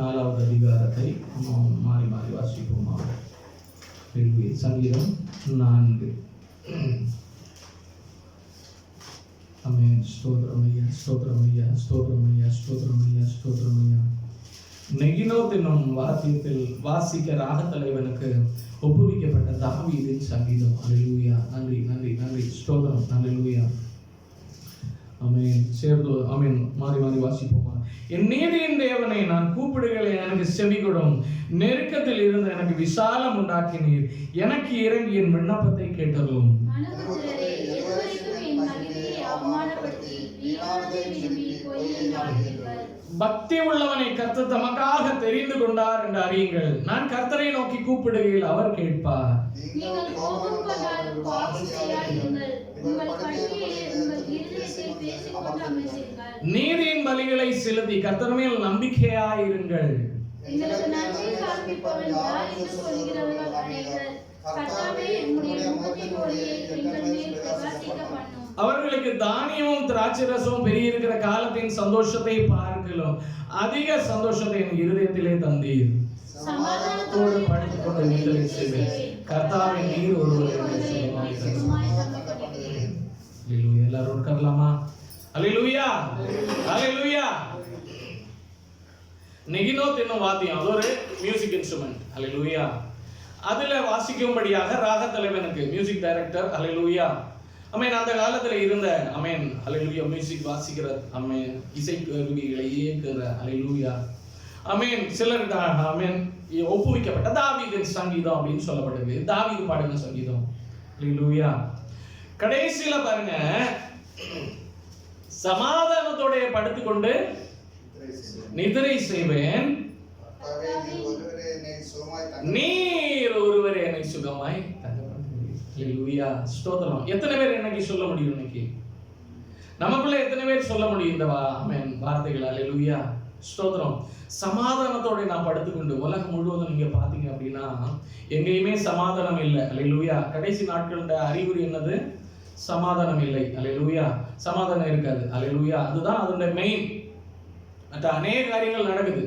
நாலாவது அதிகாரத்தை நாம் மாறி மாறி வாசிப்போமா? கேள்வி சங்கீதம் நான்கு. அமேன். ஸ்தோத்ரமையா ஸ்தோத்ரமையா ஸ்தோத்ரமையா ஸ்தோத்ரமையா ஸ்தோத்ரமையா நெகினோத் என்னும் வாத்தியத்தில் வாசிக்க ராகத்தலைவனுக்கு ஒப்புவிக்கப்பட்ட தாவீதின் சங்கீதம். அல்லேலூயா நன்றி நன்றி நன்றி. ஸ்தோத்ரம் அல்லேலூயா ஆமென். சேர்ந்து ஆமென். மாறி மாறி வாசிப்போமா? என் நீதியின் தேவனை நான் கூப்பிடுகளை எனக்கு செவி கொடும். நெருக்கத்தில் இருந்து எனக்கு விசாலம் உண்டாக்கினீர். எனக்கு இறங்கி என் விண்ணப்பத்தை கேட்டதும். பக்தி உள்ளவனை கர்த்தர் தமக்காக தெரிந்து கொண்டார் என்று அறியுங்கள். நான் கர்த்தரை நோக்கி கூப்பிடுகையில் அவர் கேட்பார். நீங்கள் கோபம் கொண்டாலும் பாவம் செய்யாதிருங்கள். நீதியின் பலிகளை செலுத்தி கர்த்தர் மேல் நம்பிக்கையாயிருங்கள். அவர்களுக்கு தானியமும் திராட்சரசமும் பெருகியிருக்கிற காலத்தின் சந்தோஷத்தை பார்க்கலாம். அதிக சந்தோஷத்தை என் இருதயத்திலே தந்தீர். சமாதானத்தோடு படுத்துக் கொண்டு நீதலை செய்வேன் கர்த்தாவை நீர் ஒருவர் அல்லேலூயா. எல்லாரும் உட்காரலாமா அல்லேலூயா அல்லேலூயா நெகினோத் என்னும் வாத்தியம் அது ஒரு மியூசிக் இன்ஸ்ட்ருமெண்ட் அல்லேலூயா அதுல வாசிக்கும்படியாக ராக தலைவனுக்கு மியூசிக் டைரக்டர் அல்லேலூயா அமேன் அந்த காலத்துல இருந்த அமேன் அல்லேலூயா மியூசிக் வாசிக்கிற அமேன் இசை கருவிகளை இயக்குகிற அல்லேலூயா அமேன் சிலர் அமேன் ஒப்புவிக்கப்பட்ட தாவீதின் சங்கீதம் அப்படின்னு சொல்லப்படுது தாவீது பாடின சங்கீதம். அல்லேலூயா கடைசியில பாருங்க. சமாதானத்தோடைய படுத்துக்கொண்டு நிதிரை செய்வேன். நீர் ஒருவர் என்னை சுகமாய் தங்கப்படுத்துவீர் ஸ்தோத்திரம். எத்தனை பேர் இன்னைக்கு சொல்ல முடியும் இன்னைக்கு? நமக்குள்ள எத்தனை பேர் சொல்ல முடியும் இந்த வா ஆமென் வார்த்தைகள். அல்லேலூயா ஸ்தோத்திரம். சமாதானத்தோட நான் படுத்துக்கொண்டு உலகம் முழுவதும் நீங்க பாத்தீங்க அப்படின்னா எங்கேயுமே சமாதானம் இல்லை. அல்லேலூயா கடைசி நாட்களோட அறிகுறி என்னது? சமாதானம் இல்லை அலையலூயா சமாதானம் இருக்காது. அலையலூயா அதுதான் அதனுடைய மெயின் மற்ற அநேக காரியங்கள் நடக்குது.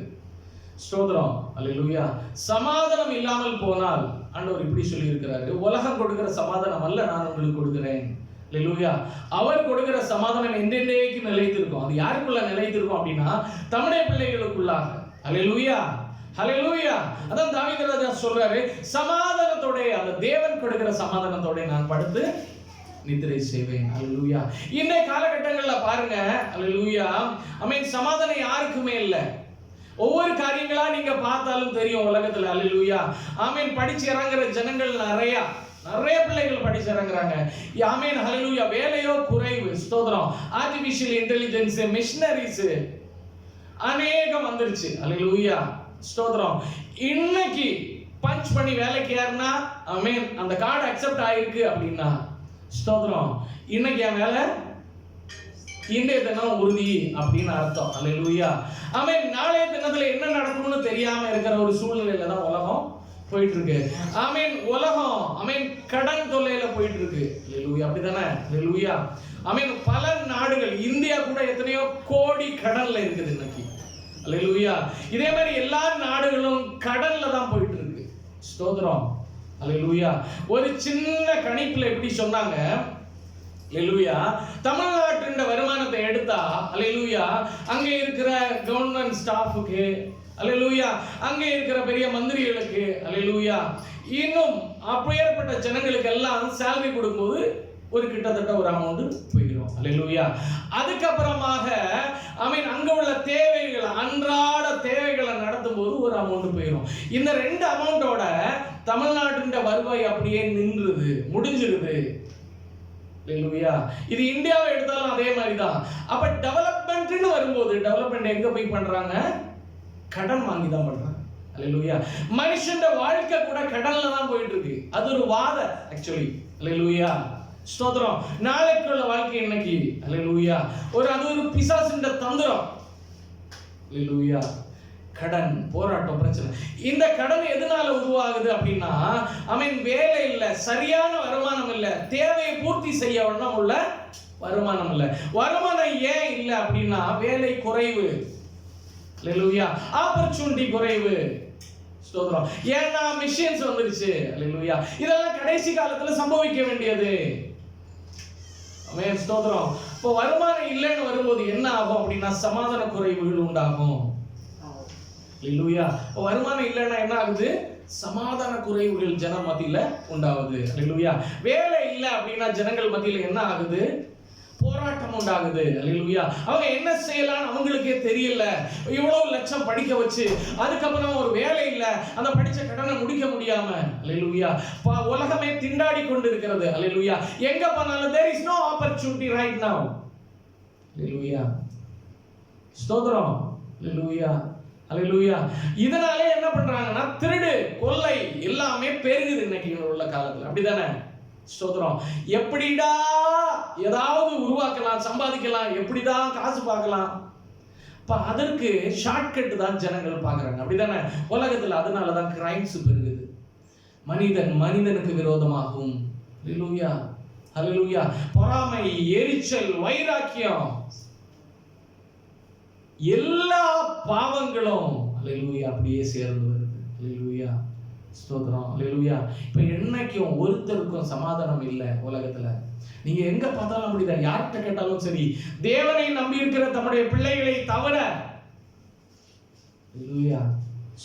ஸ்தோத்திரம். அலையலூயா சமாதானம் இல்லாமல் போனால் ஆண்டவர் இப்படி சொல்லி இருக்கிறாரு உலகம் கொடுக்கிற சமாதானம் அல்ல நான் உங்களுக்கு கொடுக்கிறேன். அல்லேலூயா. அவர் கொடுக்கிற சமாதானம் என்றென்றைக்கு நிலைத்திருக்கும். அது யாருக்குள்ள நிலைத்திருக்கும் அப்படின்னா தமிழை பிள்ளைகளுக்குள்ளாக. அலையலூயா ஹலெலூயா அதான் தாவிதராஜா சொல்றாரு சமாதானத்தோட அந்த தேவன் கொடுக்கிற சமாதானத்தோட நான் படுத்து நித்திரை செய்வேன் அல்லேலூயா இன்றைய காலகட்டங்களில் பாருங்க. அல்லேலூயா ஐ மீன் சமாதானம் யாருக்குமே இல்லை. ஒவ்வொரு காரியங்களா நீங்க பார்த்தாலும் தெரியும் உலகத்துல. அல்லேலூயா ஆமீன் படிச்சு இறங்குற ஜனங்கள் நிறைய. நிறைய பிள்ளைகள் படிச்சு இறங்குறாங்க. ஆமீன் ஹலலூயா வேலையோ குறைவு. ஸ்தோத்திரம். ஆர்டிஃபிஷியல் இன்டெலிஜென்ஸ் மிஷினரிஸ் அநேகம் வந்துருச்சு. அலலூயா ஸ்தோத்திரம். இன்னைக்கு பஞ்ச் பண்ணி வேலைக்கு ஏறினா ஆமீன் அந்த கார்டு அக்செப்ட் ஆயிருக்கு அப்படின்னா ஸ்தோத்திரம். இன்னைக்கு என் வேலை இன்றைய தினம் உறுதி அப்படின்னு அர்த்தம். அல்ல லூயா ஆமே நாளைய தினத்துல என்ன நடக்கும்னு தெரியாம இருக்கிற ஒரு சூழ்நிலையில தான் உலகம் போயிட்டு இருக்கு ஆமீன் உலகம் ஆமென் கடன் தொல்லையில போயிட்டு இருக்கு லூயா அப்படிதானே லூயா ஆமென் பல நாடுகள் இந்தியா கூட எத்தனையோ கோடி கடன்ல இருக்குது இன்னைக்கு. அல்லேலூயா இதே மாதிரி எல்லா நாடுகளும் கடன்ல தான் போயிட்டு இருக்கு ஸ்தோத்திரம். அலுவயா ஒரு சின்ன கணிப்பில் எப்படி சொன்னாங்க? லூயா தமிழ்நாட்டின் வருமானத்தை எடுத்தா அல்லேலூயா அங்கே இருக்கிற கவர்மெண்ட் ஸ்டாஃபுக்கு அல்லேலூயா அங்கே இருக்கிற பெரிய மந்திரிகளுக்கு அல்லேலூயா இன்னும் அப்பேற்பட்ட ஜனங்களுக்கு எல்லாம் சேலரி கொடுக்கும்போது ஒரு கிட்டத்தட்ட ஒரு அமௌண்ட் போயிடும் அல்லேலூயா அதுக்கப்புறமாக ஐ மீன் அங்கே உள்ள தேவைகள் அன்றாட தேவைகளை நடத்தும் போது ஒரு அமௌண்ட் போயிடும் இந்த ரெண்டு அமௌண்ட்டோட தமிழ்நாட்டின் வருவாய் அப்படியே நின்றுது முடிஞ்சிருது இல்லையா இது இந்தியாவை எடுத்தாலும் அதே மாதிரி தான் அப்ப டெவலப்மெண்ட்னு வரும்போது டெவலப்மெண்ட் எங்க போய் பண்றாங்க? கடன் வாங்கி தான் பண்றாங்க. அல்லையா மனுஷன் வாழ்க்கை கூட கடல்ல தான் போயிட்டு இருக்கு அது ஒரு வாத ஆக்சுவலி அல்லையா ஸ்தோத்திரம். நாளைக்குள்ள வாழ்க்கை இன்னைக்கு அல்லையா ஒரு அது ஒரு பிசாசுன்ற தந்திரம். அல்லையா கடன் போராட்டம் பிரச்சனை. இந்த கடன் எதனால உருவாகுது அப்படின்னா அவன் வேலை இல்லை சரியான வருமானம் இல்லை தேவையை பூர்த்தி செய்ய வண்ணம் உள்ள வருமானம் இல்லை. வருமானம் ஏன் இல்லை அப்படின்னா வேலை குறைவு. அல்லேலூயா. ஆப்பர்ச்சுனிட்டி குறைவு. ஸ்தோத்திரம். ஏன்னா மிஷின்ஸ் வந்துருச்சு. அல்லேலூயா. இதெல்லாம் கடைசி காலத்துல சம்பவிக்க வேண்டியது. ஸ்தோத்திரம். இப்போ வருமானம் இல்லைன்னு வரும்போது என்ன ஆகும் அப்படின்னா சமாதான குறைவுகள் உண்டாகும். அல்லேலூயா இப்போ வருமானம் இல்லைன்னா என்ன ஆகுது? சமாதான குறைவுகள் ஜன மத்தியில உண்டாகுது. அல்லேலூயா வேலை இல்லை அப்படின்னா ஜனங்கள் மத்தியில என்ன ஆகுது? போராட்டம் உண்டாகுது. அல்லேலூயா அவங்க என்ன செய்யலாம்னு அவங்களுக்கே தெரியல. இவ்வளவு லட்சம் படிக்க வச்சு அதுக்கப்புறம் ஒரு வேலை இல்லை. அந்த படிச்ச கடனை முடிக்க முடியாம. அல்லேலூயா பா உலகமே திண்டாடி கொண்டு இருக்கிறது அல்லேலூயா எங்க போனாலும் there is no opportunity right now hallelujah ஸ்தோத்திரம். அல்லேலூயா அலையிலூயா இதனாலே என்ன பண்றாங்கன்னா திருடு கொள்ளை எல்லாமே பெருகுது இன்னைக்கு உள்ள காலத்துல. அப்படிதானே? சோதரம் எப்படிடா ஏதாவது உருவாக்கலாம் சம்பாதிக்கலாம் எப்படிதான் காசு பார்க்கலாம்? இப்போ அதற்கு ஷார்ட்கட் தான் ஜனங்கள் பார்க்குறாங்க. அப்படிதானே? உலகத்தில் அதனால தான் கிரைம்ஸ் பெருகுது. மனிதன் மனிதனுக்கு விரோதமாகும். ஹalleluya ஹalleluya பொறாமை எரிச்சல் வைராக்கியம் எல்லா பாவங்களும் ஹalleluya அப்படியே சேர்ந்து வருது. ஹalleluya ஸ்தோத்திரம். ஹalleluya இப்போ என்னைக்கும் ஒருத்தருக்கும் சமாதானம் இல்லை உலகத்தில். நீங்கள் எங்கே பார்த்தாலும் அப்படிதான். யார்கிட்ட கேட்டாலும் சரி தேவனை நம்பி இருக்கிற தம்முடைய பிள்ளைகளை தவிர ஹalleluya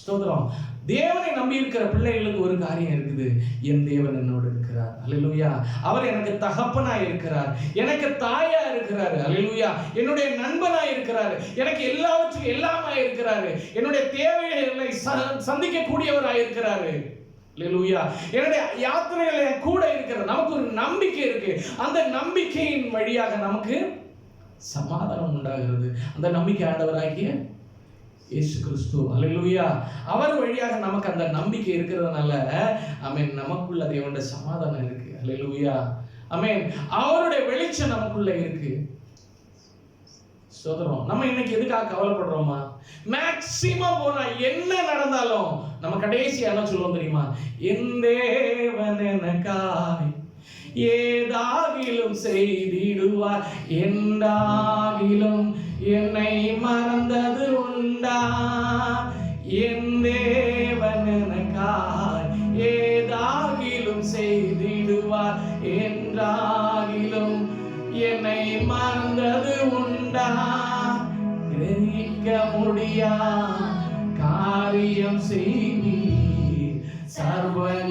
ஸ்தோத்திரம். தேவனை நம்பி இருக்கிற பிள்ளைகளுக்கு ஒரு காரியம் இருக்குது. என் தேவன் என்னோடு இருக்கிறார். அல்லேலூயா. அவர் எனக்கு தகப்பனா இருக்கிறார். எனக்கு தாயா இருக்கிறார். அல்லேலூயா. என்னுடைய நண்பனா இருக்கிறார். எனக்கு எல்லாவற்றையும் எல்லாமா இருக்கிறாரு. என்னுடைய தேவைகளை ச- சந்திக்கக்கூடியவராய் இருக்கிறாரு. அல்லேலூயா. என்னுடைய யாத்திரைகள் என் கூட இருக்கிற நமக்கு ஒரு நம்பிக்கை இருக்கு. அந்த நம்பிக்கையின் வழியாக நமக்கு சமாதானம் உண்டாகிறது. அந்த நம்பிக்கை ஆண்டவராகிய இயேசு கிறிஸ்து அல்லேலூயா அவர் வழியாக நமக்கு அந்த நம்பிக்கை இருக்கிறதுனால ஆமென் நமக்குள்ள தேவனுடைய சமாதானம் இருக்கு. அல்லேலூயா அமீன் அவருடைய வெளிச்சம் நமக்குள்ள இருக்கு. சோதரம் நம்ம இன்னைக்கு எதுக்காக கவலைப்படுறோமா? மேக்சிமம் போனா என்ன நடந்தாலும் நம்ம கடைசி என்ன சொல்லுவோம் தெரியுமா? என் தேவன் எனக்காய் ஏதாகிலும் செய்திடுவார். எந்தாகிலும் என்னை மறந்தது உண்டா என் தேவன் எனக்காய் ஏதாகிலும் செய்திடுவார் என்றாகிலும் என்னை மறந்தது உண்டா? கிரகிக்க முடியா? காரியம் செய்வீர். சர்வன்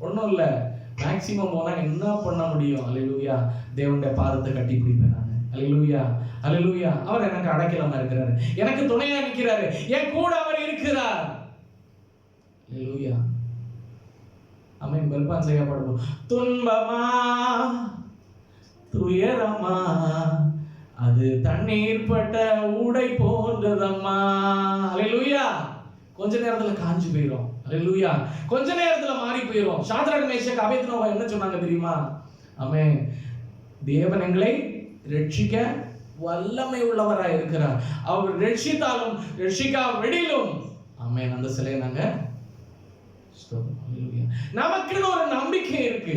ஒன்றும் இல்லை. மேக்சிமம் போனால் என்ன பண்ண முடியும்? அல்லேலூயா தேவனுடைய பாதத்தை கட்டி பிடிப்பேன் நான். அல்லேலூயா அல்லேலூயா அவர் எனக்கு அடைக்கலமா இருக்கிறாரு. எனக்கு துணையா நிற்கிறாரு என் கூட அவர் இருக்கிறார். அல்லேலூயா அமேன் பெல்பான் செய்யப்படும் துன்பமா? துயரமா? அது தண்ணீர் பட்ட ஊடை போன்றதம்மா. அல்லேலூயா கொஞ்ச நேரத்துல காஞ்சு போயிடும் அல்லேலூயா கொஞ்ச நேரத்துல மாறி போயிடும் சாத்ராக் மேஷக் அபேத்னோவா என்ன சொன்னாங்க தெரியுமா? அமே தேவன் எங்களை ரட்சிக்க வல்லமை உள்ளவராக இருக்கிறார். அவர் ரட்சித்தாலும் ரட்சிக்கா வெடிலும் ஆமென். அந்த சிலையை நாங்க நமக்குன்னு ஒரு நம்பிக்கை இருக்கு.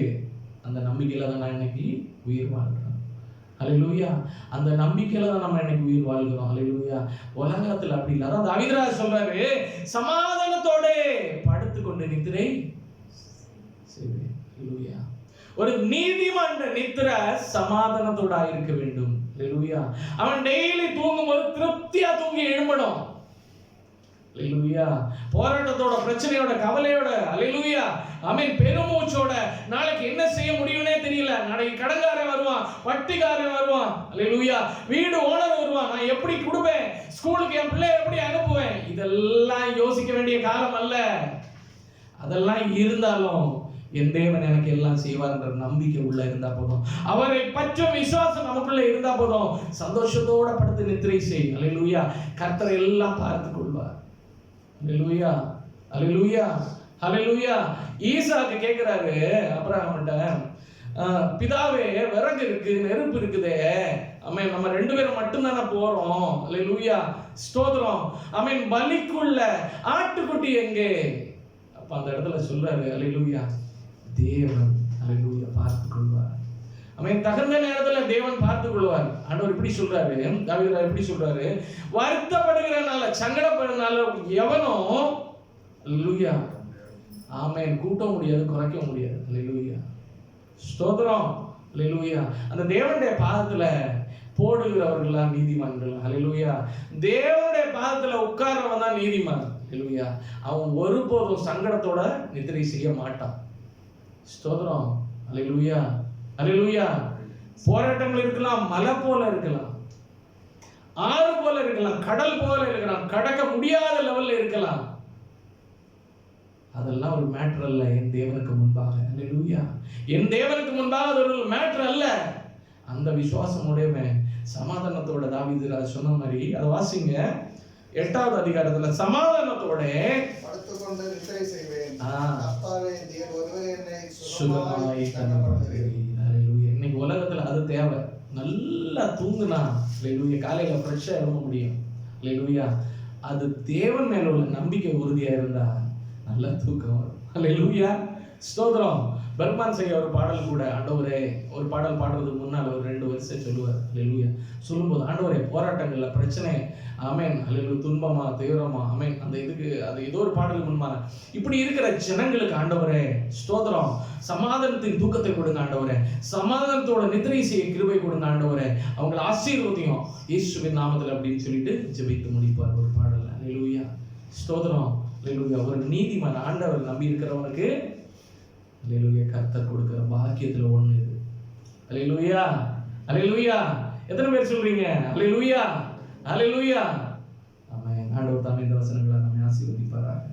அந்த நம்பிக்கையில தான் நான் இன்னைக்கு உயிர் வாழ்றேன். ஹalleluya அந்த நம்பிக்கையில தான் நம்ம இன்னைக்கு உயிர் வாழ்கிறோம். ஹalleluya உலகத்தில் அப்படி இல்லை. அதான் தாவீதுராஜ் சொல்றாரு சமாதானத்தோட படுத்து கொண்டு நித்திரை ஒரு நீதிமன்ற நித்திர சமாதானத்தோட இருக்க வேண்டும். அவன் டெய்லி தூங்கும்போது திருப்தியா திருப்தி அல்லேலூயா போராட்டத்தோட பிரச்சனையோட கவலையோட அல்லேலூயா அமீன் பெருமூச்சோட நாளைக்கு என்ன செய்ய முடியும்னே தெரியல. நாளைக்கு கடன்காரன் வருவான் வட்டிக்காரன் வருவான். அல்லேலூயா வீடு ஓனர் வருவான். நான் எப்படி கொடுப்பேன்? ஸ்கூலுக்கு என் பிள்ளை எப்படி அனுப்புவேன்? இதெல்லாம் யோசிக்க வேண்டிய காலம் அல்ல. அதெல்லாம் இருந்தாலும் என் தேவன் எனக்கு எல்லாம் செய்வார்ன்ற நம்பிக்கை உள்ள இருந்தா போதும். அவரை பற்றும் விசுவாசம் நமக்குள்ள இருந்தா போதும். சந்தோஷத்தோட படுத்து நித்திரை செய். அல்லேலூயா கர்த்தரை எல்லாம் பார்த்து கொள்வார். அல்லேலூயா அல்லேலூயா அல்லேலூயா ஈசாக்கு கேட்குறாரு அப்புறம் அவன்கிட்ட பிதாவே விறகு இருக்கு நெருப்பு இருக்குதே. அமேன். நம்ம ரெண்டு பேரும் மட்டும்தானே போறோம். லூயா ஸ்தோத்திரம். அமீன். பலிக்குள்ள ஆட்டுக்குட்டி எங்கே? அப்ப அந்த இடத்துல சொல்றாரு அல்லேலூயா தேவன் லூயா பார்த்து கொள்வார் அவன் தகுந்த நேரத்துல தேவன் பார்த்து கொள்வார் ஆண்டவர் இப்படி சொல்றாரு தாவீது எப்படி சொல்றாரு. வருத்தப்படுகிறனால சங்கடப்படுறனால எவனோ லூயா ஆமேன். கூட்ட முடியாது குறைக்க முடியாது. அல்லேலூயா. ஸ்தோத்திரம். அல்லேலூயா. அந்த தேவனுடைய பாதத்துல போடுகிறவர்களா நீதிமான்கள். அல்லேலூயா. தேவனுடைய பாதத்துல உட்கார்றவன் தான் நீதிமான். இல்லையா அவன் ஒருபோதும் சங்கடத்தோட நிதிரை செய்ய மாட்டான். ஸ்தோத்திரம். அல்லேலூயா. அல்லேலூயா போராட்டங்கள் இருக்கலாம் மலை போல இருக்கலாம். ஆறு போல இருக்கலாம் கடல் போல இருக்கலாம் கடக்க முடியாத லெவல்ல இருக்கலாம். அதெல்லாம் ஒரு மேட்டர் அல்ல என் தேவனுக்கு முன்பாக. அல்லேலூயா என் தேவனுக்கு முன்பாக அது ஒரு மேட்டர் அல்ல. அந்த விசுவாசம் உடையவன் சமாதானத்தோட தாவீது ராஜ் சொன்ன மாதிரி அதை வாசிங்க. எட்டாவது அதிகாரத்துல சமாதானத்தோட படுத்துக்கொண்டு செய்வேன். ஆ. கர்த்தாவே நீர் ஒருவர் என்னை சுகமாய் Hallelujah. இன்னைக்கு உலகத்துல அது தேவை நல்லா தூங்குனா Hallelujah. காலையில ஃப்ரெஷ்ஷா எழும்ப முடியும் Hallelujah. அது தேவன் மேல உள்ள நம்பிக்கை உறுதியா இருந்தா நல்லா தூக்கம் வரும் Hallelujah. ஸ்தோத்திரம் பெர்மான் செய்ய ஒரு பாடல் கூட ஆண்டவரே ஒரு பாடல் பாடுறதுக்கு முன்னால் ஒரு ரெண்டு வருஷம் சொல்லுவார். Hallelujah. சொல்லும்போது ஆண்டவரே போராட்டங்களில் பிரச்சனை அமேன் அல்லது துன்பமா தீவிரமா அமேன் அந்த இதுக்கு அது ஏதோ ஒரு பாடல் முன்பான. இப்படி இருக்கிற ஜனங்களுக்கு ஆண்டவரே ஸ்தோத்திரம். சமாதானத்தின் தூக்கத்தை கொடுங்க ஆண்டவரே. சமாதானத்தோட நித்திரை செய்ய கிருபை கொடுங்க ஆண்டவரே. அவங்கள ஆசீர்வதியும். இயேசுவின் நாமத்தில் அப்படின்னு சொல்லிட்டு ஜெபித்து முடிப்பார் ஒரு பாடல் அல்லேலூயா ஸ்தோத்திரம். ஒரு நீதிமான் ஆண்டவர் நம்பி இருக்கிறவனுக்கு அலையிலுயா கர்த்தர் கொடுக்குற பாக்கியத்தில் ஒன்று இது. அல்லேலூயா அல்லேலூயா எத்தனை பேர் சொல்றீங்க? அல்லேலூயா அல்லேலூயா ஆமென். ஆண்டவர் தாமே இந்த வசனங்களை நம்மை ஆசீர்வதிப்பாராங்க